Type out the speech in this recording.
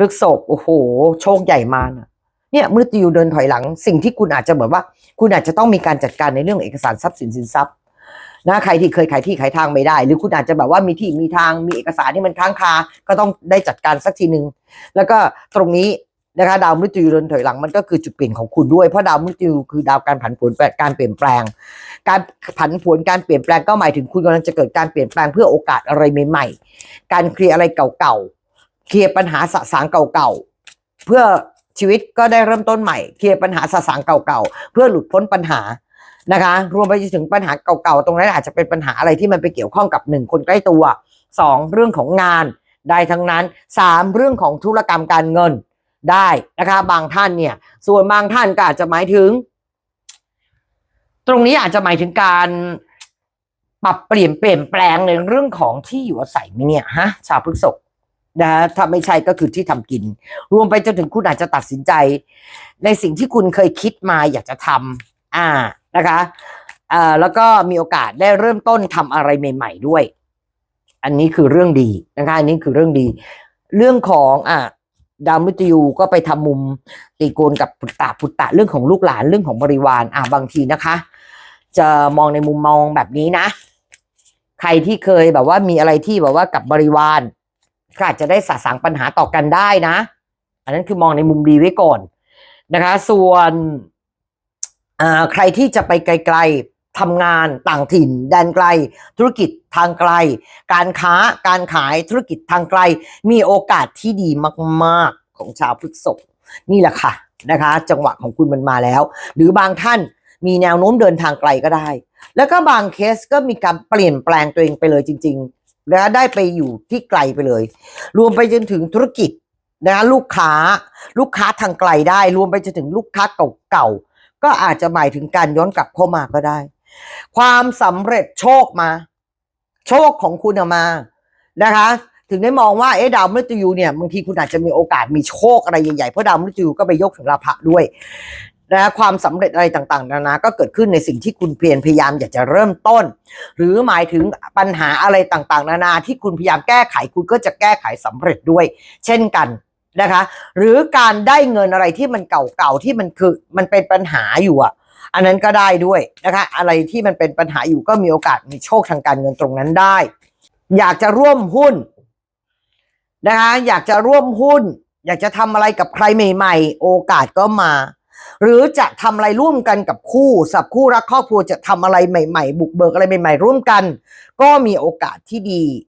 พฤกษบโอ้โห โชคใหญ่มานะเนี่ยมฤตยูเดินถอยหลัง สิ่งที่คุณอาจจะเหมือนว่า คุณอาจจะต้องมีการจัดการในเรื่องเอกสารทรัพย์สินสินทรัพย์นะใครที่เคยขายที่ขายทางไม่ได้ หรือคุณอาจจะแบบว่ามีที่มีทางมีเอกสารที่มันค้างคา ก็ต้องได้จัดการสักทีหนึ่งแล้วก็ตรงนี้นะคะดาวมฤตยูเดินถอยหลังมันก็คือจุดเปลี่ยนของคุณด้วยเพราะดาวมฤตยูคือดาวการผันผวนการเปลี่ยนแปลง การผันผวนการเปลี่ยนแปลงก็หมายถึงคุณกำลังจะเกิดการเปลี่ยนแปลงเพื่อโอกาสอะไรใหม่ๆ การเคลียร์อะไรเก่าๆ เคลียร์ปัญหาสะสางเก่าๆ เพื่อชีวิตก็ได้เริ่มต้นใหม่ เคลียร์ปัญหาสะสางเก่าๆ เพื่อหลุดพ้นปัญหานะคะ รวมไปถึงปัญหาเก่าๆ ตรงนั้นอาจจะเป็นปัญหาอะไรที่มันไปเกี่ยวข้องกับหนึ่งคนใกล้ตัวสองเรื่องของงานได้ทั้งนั้นสามเรื่องของธุรกรรมการเงินได้นะคะ บางท่านเนี่ย ส่วนบางท่านก็อาจจะหมายถึง ตรงนี้อาจจะหมายถึงการปรับเปลี่ยนเปลี่ยนแปลงในเรื่องของที่อยู่อาศัยไหมเนี่ยฮะชาวพฤษภ นะถ้าไม่ใช่ก็คือที่ทำกิน รวมไปจนถึงคุณอาจจะตัดสินใจ ในสิ่งที่คุณเคยคิดมาอยากจะทำอ่านะคะอ่าแล้วก็มีโอกาสได้เริ่มต้นทำอะไรใหม่ ๆด้วย อันนี้คือเรื่องดีนะคะ อันนี้คือเรื่องดี เรื่องของอ่าดาวมฤตยูก็ไปทำมุมตีโกนกับพุตตะพุตตะเรื่องของลูกหลานเรื่องของบริวาร อ่าบางทีนะคะ จะมองในมุมมองแบบนี้นะ ใครที่เคยแบบว่ามีอะไรที่แบบว่ากับบริวาร ก็อาจจะได้สะสางปัญหาต่อกันได้นะ อันนั้นคือมองในมุมดีไว้ก่อนนะคะ ส่วนใครที่จะไปไกล ๆทำงานต่างถิ่น แดนไกล ธุรกิจทางไกล การค้าการขายธุรกิจทางไกล มีโอกาสที่ดีมากๆของชาวพฤษภนี่แหละค่ะนะคะ จังหวะของคุณมันมาแล้ว หรือบางท่านมีแนวโน้มเดินทางไกลก็ได้ แล้วก็บางเคสก็มีการเปลี่ยนแปลงตัวเองไปเลยจริง ๆ และได้ไปอยู่ที่ไกลไปเลย รวมไปจนถึงธุรกิจนะลูกค้าลูกค้าทางไกลได้ รวมไปจนถึงลูกค้าเก่าๆก็อาจจะหมายถึงการย้อนกลับเข้ามาก็ได้ ความสำเร็จโชคมา โชคของคุณมานะคะ ถึงได้มองว่าเอ๊ะดาวมฤตยูเนี่ยบางทีคุณอาจจะมีโอกาสมีโชคอะไรใหญ่ๆเพราะดาวมฤตยูก็ไปยกถึงราพะด้วย นะความสำเร็จอะไรต่างๆนานาก็เกิดขึ้นในสิ่งที่คุณเพียรพยายามอยากจะเริ่มต้น หรือหมายถึงปัญหาอะไรต่างๆ นานาที่คุณพยายามแก้ไขคุณก็จะแก้ไขสำเร็จด้วย เช่นกันนะคะ หรือการได้เงินอะไรที่มันเก่าๆที่มันคือมันเป็นปัญหาอยู่อะอันนั้นก็ได้ด้วยนะคะ อะไรที่มันเป็นปัญหาอยู่ก็มีโอกาสมีโชคทางการเงินตรงนั้นได้ อยากจะร่วมหุ้นนะคะ อยากจะร่วมหุ้น อยากจะทำอะไรกับใครใหม่ ๆ โอกาสก็มา หรือจะทำอะไรร่วมกันกับคู่สับคู่รักครอบครัวจะทำอะไรใหม่ ๆ บุกเบิกอะไรใหม่ ๆ ร่วมกัน ก็มีโอกาสที่ดี